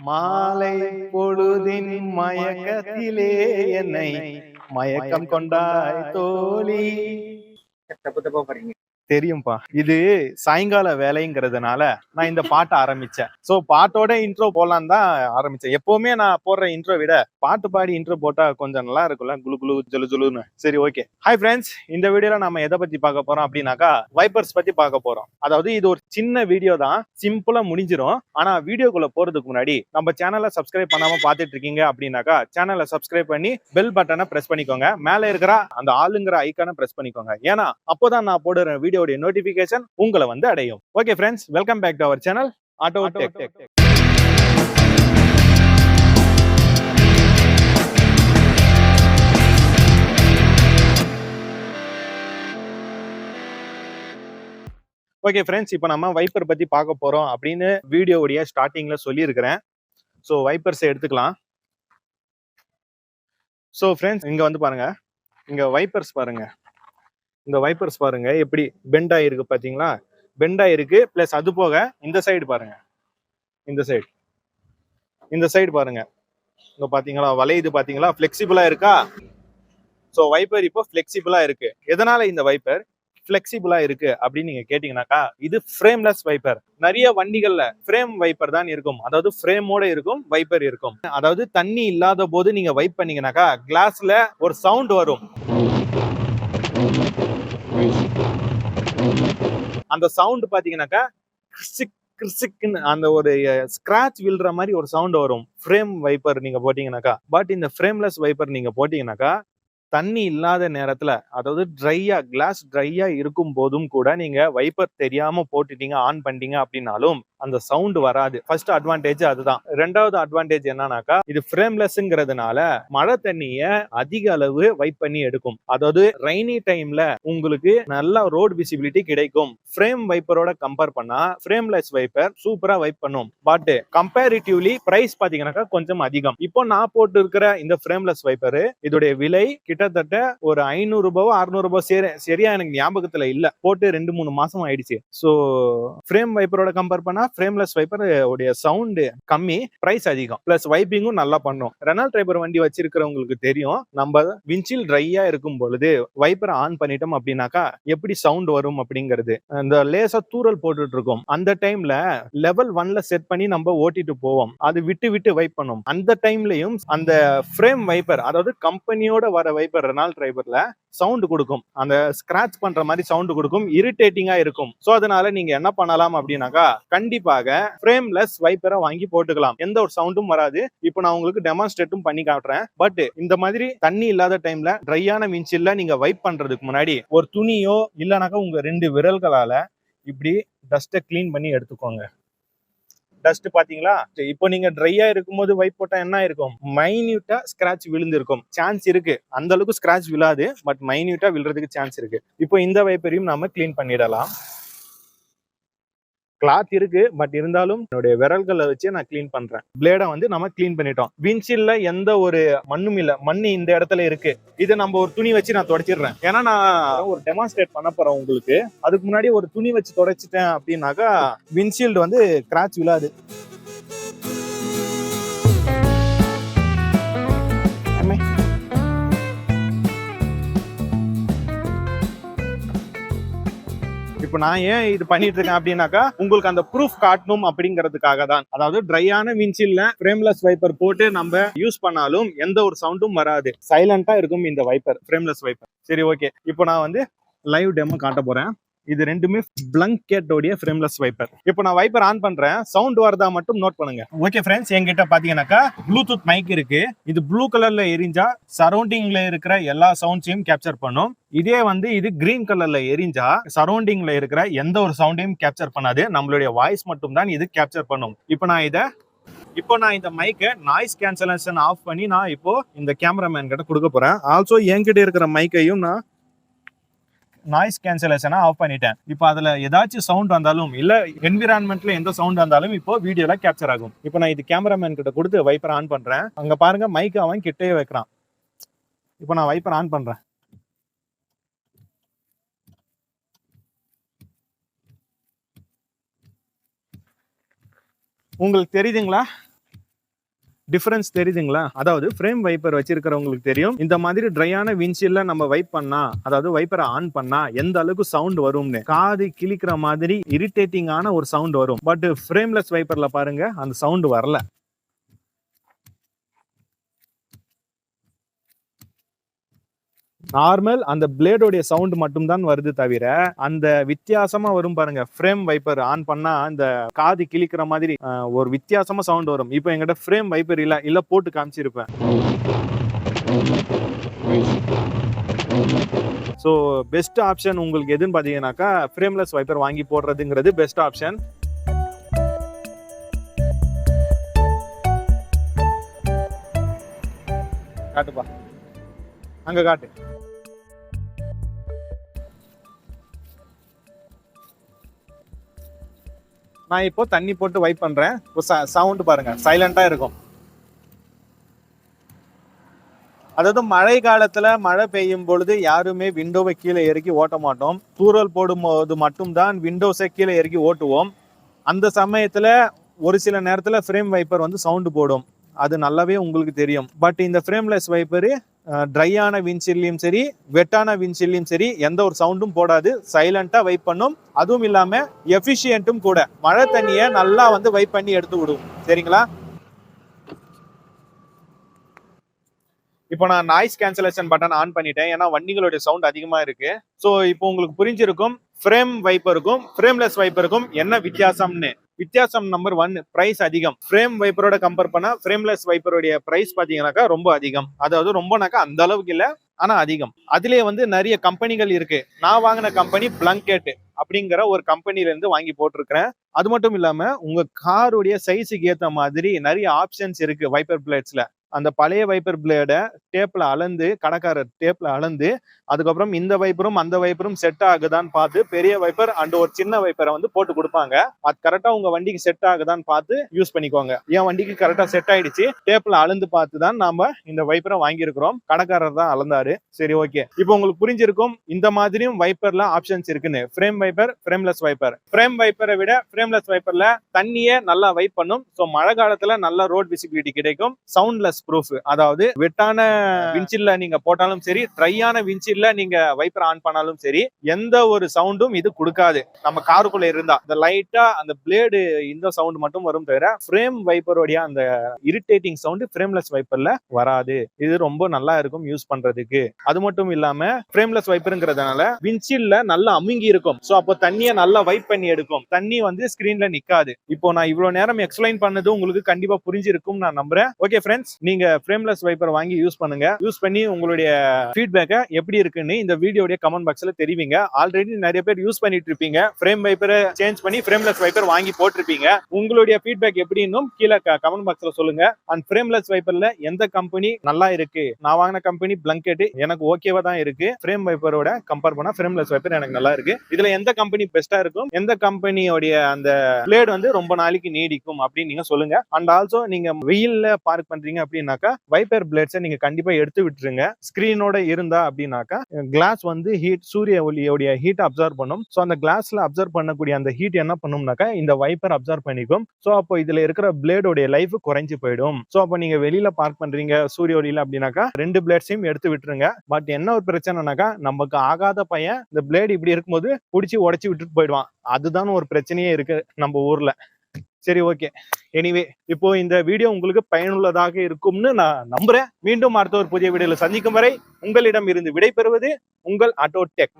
மாலை பொழுதின் மயக்கத்திலே என்னை மயக்கம் கொண்டாய் தோழி. தப்பு தப்பா பாருங்க தெரியும்பா. இது சாயங்கால வேலைங்கிறதுனால நான் இந்த பாட்டை ஆரம்பிச்சேன். சோ பாட்டோட இன்ட்ரோ போலாம் தான் ஆரம்பிச்சேன். எப்பவுமே நான் போடுற இன்ட்ரோ விட பாட்டு பாடி இன்ட்ரோ போட்டா கொஞ்சம் நல்லா இருக்கும்ல? குளு குளு ஜொலு ஜொலுன்னு சரி ஓகே ஹாய் ஃப்ரெண்ட்ஸ் இந்த வீடியோல நம்ம எதை பத்தி பார்க்க போறோம் அப்படின்னாக்கா வைப்பர்ஸ் பத்தி பார்க்க போறோம். அதாவது இது ஒரு சின்ன வீடியோ தான். சிம்பிளா முடிஞ்சிரும். ஆனா வீடியோக்குள்ள போறதுக்கு முன்னாடி நம்ம சேனலை சப்ஸ்கிரைப் பண்ணாம பாத்துட்டு இருக்கீங்க அப்படின்னாக்கா சேனலை சப்ஸ்கிரைப் பண்ணி பெல் பட்டனை பிரஸ் பண்ணிக்கோங்க. மேல இருக்கிற அந்த ஆளுங்கிற ஐக்கானை பிரஸ் பண்ணிக்கோங்க. ஏன்னா அப்போதான் நான் போடுற வீடியோ வீடியோடைய நோட்டிபிகேஷன் உங்களை வந்து அடையும். Okay friends welcome back to our channel auto tech okay friends இப்போ நம்ம வைப்பர் பத்தி பார்க்க போறோம் அப்படின்னு வீடியோவுடைய ஸ்டார்டிங்ல சொல்லியிருக்கிறேன். ஸோ வைப்பர்ஸ் எடுத்துக்கலாம். ஸோ ஃப்ரெண்ட்ஸ் இங்க வந்து பாருங்க. இங்க வைப்பர்ஸ் பாருங்க. இந்த வைப்பர்ஸ் பாருங்க. எப்படி பெண்ட் ஆயிருக்கு பாத்தீங்களா? பெண்ட் ஆயிருக்கு பிளஸ் அது போக இந்த சைடு பாருங்க. இந்த சைடு இந்த சைடு பாருங்க. இங்க பாத்தீங்களா? வளையுது பாத்தீங்களா? பிளெக்சிபிளா இருக்கா? ஸோ வைப்பர் இப்போ ஃபிளெக்சிபிளா இருக்கு. எதனால இந்த வைப்பர் ஃபிளெக்சிபிளா இருக்கு அப்படின்னு நீங்க கேட்டீங்கன்னாக்கா இது ஃப்ரேம்லெஸ் வைப்பர் நிறைய வண்டிகள்ல ஃப்ரேம் வைப்பர் தான் இருக்கும். அதாவது ஃப்ரேமோட இருக்கும் வைப்பர் இருக்கும். அதாவது தண்ணி இல்லாத போது நீங்க வைப் பண்ணீங்கன்னாக்கா கிளாஸ்ல ஒரு சவுண்ட் வரும். அந்த சவுண்ட் பார்த்தீங்கன்னாக்கா கிறிசிக் கிறிசிக்னு அந்த ஒரு ஸ்கிராச் விழுற மாதிரி ஒரு சவுண்ட் வரும். ஃப்ரேம் வைப்பர் நீங்கள் போட்டிங்கனாக்கா பட் இந்த ஃப்ரேம்லெஸ் வைப்பர் நீங்கள் போட்டிங்கனாக்கா தண்ணி இல்லாத நேரத்தில் அதாவது ட்ரையாக கிளாஸ் ட்ரையாக இருக்கும் போதும் கூட நீங்கள் வைப்பர் தெரியாமல் போட்டுட்டீங்க ஆன் பண்ணிட்டீங்க அப்படின்னாலும் அந்த சவுண்ட் வராது. ஃபர்ஸ்ட் அட்வான்டேஜ் அதுதான். ரெண்டாவது அட்வான்டேஜ் என்னன்னாக்கா இது ஃப்ரேம்லெஸ்ங்கிறதுனால மழை தண்ணிய அதிக அளவு வைப் பண்ணி எடுக்கும். அதாவது ரெய்னி டைம்ல உங்களுக்கு நல்ல ரோட் விசிபிலிட்டி கிடைக்கும். ஃப்ரேம் வைப்பரோட கம்பேர் பண்ணா ஃப்ரேம்லெஸ் வைப்பர் சூப்பரா வைப் பண்ணும். பட் கம்பேரிட்டிவ்லி பிரைஸ் பாத்தீங்கன்னாக்கா கொஞ்சம் அதிகம். இப்போ நான் போட்டு இருக்கிற இந்த ஃப்ரேம்லெஸ் வைப்பர் இதோடைய விலை கிட்டத்தட்ட ஒரு ஐநூறு ரூபாவோ அறுநூறு ரூபாய் சரி சரியா எனக்கு ஞாபகத்துல இல்ல. போட்டு ரெண்டு மூணு மாசம் ஆயிடுச்சு. ஸோ ஃப்ரேம் வைப்பரோட கம்பேர் பண்ணா ஃப்ரேம்லெஸ் வைப்பர் உடைய சவுண்டு கம்மி ப்ரைஸ் அதிகம். பிளஸ் வைப்பிங்கும் நல்லா பண்ணும். ரெனால் டைப்பர் வண்டி வச்சிருக்கிறவங்களுக்கு தெரியும். நம்ம விஞ்சில் ட்ரையா இருக்கும் பொழுது வைப்பரை ஆன் பண்ணிட்டோம் அப்படின்னாக்கா எப்படி சவுண்ட் வரும் அப்படிங்கிறது. இந்த லேசா தூரல் போட்டுட்டு இருக்கும். அந்த டைம்ல லெவல் ஒன்ல செட் பண்ணி நம்ம ஓட்டிட்டு போவோம். அது விட்டு விட்டு வைப் பண்ணும். அந்த டைம்லயும் அந்த ஃப்ரேம் வைப்பர் அதாவது கம்பெனியோட வர வைப்பர் ரெனால் டிரைபர்ல சவுண்ட் கொடுக்கும். அந்த ஸ்கிராச் பண்ற மாதிரி சவுண்ட் கொடுக்கும். இரிட்டேட்டிங்கா இருக்கும். சோ அதனால நீங்க என்ன பண்ணலாம் அப்படின்னாக்கா கண்டிப்பா கண்டிப்பாக ஃப்ரேம்லெஸ் வைப்பரை வாங்கி போட்டுக்கலாம். எந்த ஒரு சவுண்டும் வராது. இப்போ நான் உங்களுக்கு டெமான்ஸ்ட்ரேட்டும் பண்ணி காட்டுறேன். பட் இந்த மாதிரி தண்ணி இல்லாத டைம்ல ட்ரையான மின்சில்ல நீங்க வைப் பண்றதுக்கு முன்னாடி ஒரு துணியோ இல்லைனாக்கா உங்க ரெண்டு விரல்களால இப்படி டஸ்ட்டை கிளீன் பண்ணி எடுத்துக்கோங்க. டஸ்ட் பாத்தீங்களா இப்போ நீங்க ட்ரையா இருக்கும்போது வைப் போட்டா என்ன இருக்கும் மைன்யூட்டா ஸ்கிராச் விழுந்திருக்கும். சான்ஸ் இருக்கு. அந்த அளவுக்கு ஸ்கிராச் விழாது. பட் மைன்யூட்டா விழுறதுக்கு சான்ஸ் இருக்கு. இப்போ இந்த வைப்பரையும் நாம க்ளீன் பண்ணிடலாம். கிளாத் இருக்கு பட் இருந்தாலும் என்னுடைய விரல்களை வச்சு நான் க்ளீன் பண்றேன். பிளேடை வந்து நம்ம க்ளீன் பண்ணிட்டோம். வின்சில்ல எந்த ஒரு மண்ணும் இல்ல. மண் இந்த இடத்துல இருக்கு. இதை நம்ம ஒரு துணி வச்சு நான் தொடச்சிடுறேன். ஏன்னா நான் ஒரு டெமான்ஸ்ட்ரேட் பண்ண போறேன் உங்களுக்கு. அதுக்கு முன்னாடி ஒரு துணி வச்சு தொடச்சிட்டேன் அப்படின்னாக்கா வின்ஷீல்டு வந்து கிராச் விழாது. இப்போ நான் ஏன் இது பண்ணிட்டு இருக்கேன் அப்படின்னாக்கா உங்களுக்கு அந்த ப்ரூஃப் காட்டணும் அப்படிங்கிறதுக்காக தான் அதாவது ட்ரையான வின்சில்ல ஃப்ரேம்லெஸ் வைப்பர் போட்டு நம்ம யூஸ் பண்ணாலும் எந்த ஒரு சவுண்டும் வராது. சைலண்டா இருக்கும் இந்த வைப்பர் ஃப்ரேம்லெஸ் வைப்பர் சரி ஓகே இப்போ நான் வந்து லைவ் டெமோ காட்ட போறேன். இது ரெண்டுமே பிளங்கேட்டோடைய ஃப்ரேம்லெஸ் வைப்பர் இப்போ நான் வைப்பர் ஆன் பண்றேன். சவுண்ட் வரதா மட்டும் நோட் பண்ணுங்க. ஓகே ஃப்ரெண்ட்ஸ் என்கிட்ட பாத்தீங்கன்னாக்கா ப்ளூடூத் மைக் இருக்கு. இது ப்ளூ கலர்ல எரிஞ்சா சரௌண்டிங்ல இருக்கிற எல்லா சவுண்ட்ஸையும் கேப்சர் பண்ணும். இதே வந்து இது கிரீன் கலர்ல எரிஞ்சா சரௌண்டிங்ல இருக்கிற எந்த ஒரு சவுண்டையும் கேப்சர் பண்ணாது. நம்மளுடைய வாய்ஸ் மட்டும் தான் இது கேப்சர் பண்ணும். இப்போ நான் இதை இப்போ நான் இந்த மைக்கை நாய்ஸ் கேன்சலேஷன் ஆஃப் பண்ணி நான் இப்போ இந்த கேமராமேன் கிட்ட கொடுக்க போறேன். ஆல்சோ என்கிட்ட இருக்கிற மைக்கையும் நான் நாய்ஸ் கேன்சலேஷனை ஆஃப் பண்ணிட்டேன். இப்போ அதில் ஏதாச்சும் சவுண்ட் வந்தாலும் இல்லை என்விரான்மெண்ட்ல எந்த சவுண்ட் வந்தாலும் இப்போ வீடியோவில் கேப்சர் ஆகும். இப்போ நான் இது கேமராமேன் கிட்ட கொடுத்து வைப்பர் ஆன் பண்ணுறேன் அங்கே பாருங்கள் மைக் அவன் கிட்டே வைக்கிறான். இப்போ நான் வைப்பர் ஆன் பண்ணுறேன் உங்களுக்கு தெரியுதுங்களா? டிஃபரன்ஸ் தெரியுதுங்களா? அதாவது ஃப்ரேம் வைப்பர் வச்சிருக்கிறவங்களுக்கு தெரியும். இந்த மாதிரி ட்ரையான விண்ட்ஷீல்ட்ல நம்ம வைப் பண்ணா அதாவது வைப்பரை ஆன் பண்ணா எந்த அளவுக்கு சவுண்ட் வரும்னு. காது கிழிக்கிற மாதிரி இரிட்டேட்டிங்கான ஒரு சவுண்ட் வரும். பட் ஃப்ரேம்லெஸ் வைப்பர்ல பாருங்க அந்த சவுண்ட் வரல. நார்மல் அந்த பிளேடோடைய சவுண்ட் மட்டும்தான் வருது தவிர அந்த வித்தியாசமா வரும் பாருங்க. ஃப்ரேம் வைப்பர் ஆன் பண்ணா அந்த காது கிழிக்கிற மாதிரி ஒரு வித்தியாசமா சவுண்ட் வரும். இப்போ எங்கிட்ட ஃப்ரேம் வைப்பர் இல்ல இல்ல போட்டு காமிச்சிருப்பேன். ஸோ பெஸ்ட் ஆப்ஷன் உங்களுக்கு எதுன்னு பார்த்தீங்கன்னாக்கா ஃப்ரேம்லெஸ் வைப்பர் வாங்கி போடுறதுங்கிறது பெஸ்ட் ஆப்ஷன் காட்டுப்பா. அங்க காட்டு. நான் இப்போ தண்ணி போட்டு வைப் பண்றேன். சவுண்ட் பாருங்க. சைலண்ட்டாக இருக்கும். அதாவது மழை காலத்துல மழை பெய்யும் பொழுது யாருமே விண்டோவை கீழே இறக்கி ஓட்ட மாட்டோம். தூறல் போடும்போது மட்டும்தான் விண்டோஸை கீழே இறக்கி ஓட்டுவோம். அந்த சமயத்துல ஒரு சில நேரத்துல ஃப்ரேம் வைப்பர் வந்து சவுண்டு போடும். அது நல்லாவே உங்களுக்கு தெரியும். பட் இந்த ஃப்ரேம்லெஸ் வைப்பரு ட்ரையான விண்சில்லையும் சரி வெட்டான விண்சில்லையும் சரி எந்த ஒரு சவுண்டும் போடாது. சைலண்ட்டாக வைப் பண்ணும். அதுவும் இல்லாமல் எஃபிஷியண்ட்டும் கூட. மழை தண்ணியை நல்லா வந்து வைப் பண்ணி எடுத்து விடும். சரிங்களா? இப்போ நான் நாய்ஸ் கேன்சலேஷன் பட்டன் ஆன் பண்ணிட்டேன். ஏன்னா வண்டிகளுடைய சவுண்ட் அதிகமா இருக்கு. ஸோ இப்போ உங்களுக்கு புரிஞ்சிருக்கும். ஃப்ரேம் வைப்பருக்கும் ஃப்ரேம்லெஸ் வைப்பருக்கும் என்ன வித்தியாசம்னு. வித்தியாசம் நம்பர் ஒன் பிரைஸ் அதிகம். ஃப்ரேம் வைப்பரோட கம்பேர் பண்ணா ஃப்ரேம்லெஸ் வைப்பருடைய பிரைஸ் பாத்தீங்கன்னாக்கா ரொம்ப அதிகம். அதாவது ரொம்பனாக்கா அந்த அளவுக்கு இல்ல ஆனா அதிகம். அதுலயே வந்து நிறைய கம்பெனிகள் இருக்கு. நான் வாங்கின கம்பெனி பிளங்கெட் அப்படிங்கிற ஒரு கம்பெனில இருந்து வாங்கி போட்டிருக்கிறேன். அது மட்டும் இல்லாம உங்க காருடைய சைஸுக்கு ஏத்த மாதிரி நிறைய ஆப்ஷன்ஸ் இருக்கு வைப்பர் பிளேட்ஸ்ல அந்த பழைய வைப்பர் பிளேட டேப்ல அளந்து கடைக்காரர் டேப்ல அளந்து அதுக்கப்புறம் இந்த வைப்பரும் அந்த வைப்பரும் செட் ஆகுதான்னு பார்த்து பெரிய வைப்பர் அண்ட் ஒரு சின்ன வைப்பரை வந்து போட்டு கொடுப்பாங்க. அது கரெக்டா உங்க வண்டிக்கு செட் ஆகுதான்னு பார்த்து யூஸ் பண்ணிக்கோங்க. என் வண்டிக்கு கரெக்டா செட் ஆயிடுச்சு. டேப்ல அளந்து பார்த்து தான் நாம இந்த வைப்பரை வாங்கியிருக்கிறோம். கடைக்காரர் தான் அளந்தாரு. சரி ஓகே இப்போ உங்களுக்கு புரிஞ்சிருக்கும் இந்த மாதிரியும் வைப்பர்ல ஆப்ஷன்ஸ் இருக்குன்னு. Frame wiper frameless wiper frame வைப்பரை விட ஃப்ரேம்லெஸ் வைப்பர்ல தண்ணியை நல்லா வைப் பண்ணும். ஸோ மழை காலத்துல நல்ல ரோட் விசிபிலிட்டி கிடைக்கும். சவுண்ட்லெஸ் ப்ரூஃப் அதாவது வெட்டான விஞ்சில்ல நீங்க போட்டாலும் சரி ட்ரையான விஞ்சில்ல நீங்க வைப்பர் ஆன் பண்ணாலும் சரி எந்த ஒரு சவுண்டும் இது கொடுக்காது. நம்ம காருக்குள்ள இருந்தா இந்த லைட்டா அந்த பிளேடு இந்த சவுண்ட் மட்டும் வரும் தவிர ஃப்ரேம் வைப்பருடைய அந்த இரிட்டேட்டிங் சவுண்ட் ஃப்ரேம்லெஸ் வைப்பர்ல வராது. இது ரொம்ப நல்லா இருக்கும் யூஸ் பண்றதுக்கு. அது மட்டும் இல்லாம ஃப்ரேம்லெஸ் வைப்பருங்கிறதுனால விஞ்சில்ல நல்லா அமுங்கி இருக்கும். சோ அப்போ தண்ணியை நல்லா வைப் பண்ணி எடுக்கும். தண்ணி வந்து ஸ்கிரீன்ல நிக்காது. இப்போ நான் இவ்வளவு நேரம் எக்ஸ்பிளைன் பண்ணது உங்களுக்கு கண்டிப்பா புரிஞ்சிருக்கும் நான் நம்புறேன். ஓகே ஃப்ரெண்ட்ஸ் நீங்க ஃப்ரேம்லெஸ் வைப்பர் வாங்கி யூஸ் பண்ணுங்க. யூஸ் பண்ணி உங்களுடைய ஃபீட்பேக்கை எப்படி இருக்குன்னு இந்த வீடியோடைய கமெண்ட் பாக்ஸ்ல தெரிவிங்க. ஆல்ரெடி நிறைய பேர் யூஸ் பண்ணிட்டு இருப்பீங்க. ஃப்ரேம் வைப்பரை சேஞ்ச் பண்ணி ஃப்ரேம்லெஸ் வைப்பர் வாங்கி போட்டிருப்பீங்க. உங்களுடைய ஃபீட்பேக் எப்படின்னும் கீழே கமெண்ட் பாக்ஸ்ல சொல்லுங்க. அண்ட் ஃப்ரேம்லெஸ் வைப்பர்ல எந்த கம்பெனி நல்லா இருக்கு? நான் வாங்கின கம்பெனி பிளங்கெட் எனக்கு ஓகேவா தான் இருக்கு. ஃப்ரேம் வைப்பரோட கம்பேர் பண்ணா ஃப்ரேம்லெஸ் வைப்பர் எனக்கு நல்லா இருக்கு. இதுல எந்த கம்பெனி பெஸ்டா இருக்கும்? எந்த கம்பெனியோடைய அந்த பிளேட் வந்து ரொம்ப நாளைக்கு நீடிக்கும் அப்படின்னு நீங்க சொல்லுங்க. அண்ட் ஆல்சோ நீங்க வெயில்ல பார்க் பண்றீங்க அப்படின்னாக்கா வைப்பர் பிளேட்ஸை நீங்க கண்டிப்பா எடுத்து விட்டுருங்க. ஸ்கிரீனோட இருந்தா அப்படின்னாக்கா கிளாஸ் வந்து ஹீட் சூரிய ஒளியோடைய ஹீட் அப்சர்வ் பண்ணும். ஸோ அந்த கிளாஸ்ல அப்சர்வ் பண்ணக்கூடிய அந்த ஹீட் என்ன பண்ணும்னாக்கா இந்த வைப்பர் அப்சர்வ் பண்ணிக்கும். ஸோ அப்போ இதுல இருக்கிற பிளேடோடைய லைஃப் குறைஞ்சு போயிடும். ஸோ அப்போ நீங்க வெளியில பார்க் பண்றீங்க சூரிய ஒளியில அப்படின்னாக்கா ரெண்டு பிளேட்ஸையும் எடுத்து விட்டுருங்க. பட் என்ன ஒரு பிரச்சனைனாக்கா நமக்கு ஆகாத பையன் இந்த பிளேடு இப்படி இருக்கும்போது பிடிச்சி உடைச்சி விட்டுட்டு போயிடுவான். அதுதான் ஒரு பிரச்சனையே இருக்கு நம்ம ஊர்ல. சரி ஓகே எனிவே இப்போ இந்த வீடியோ உங்களுக்கு பயனுள்ளதாக இருக்கும்னு நான் நம்புறேன். மீண்டும் அடுத்த ஒரு புதிய வீடியோல சந்திக்கும் வரை உங்களிடம் இருந்து விடைபெறுவது உங்கள் ஆட்டோ டெக்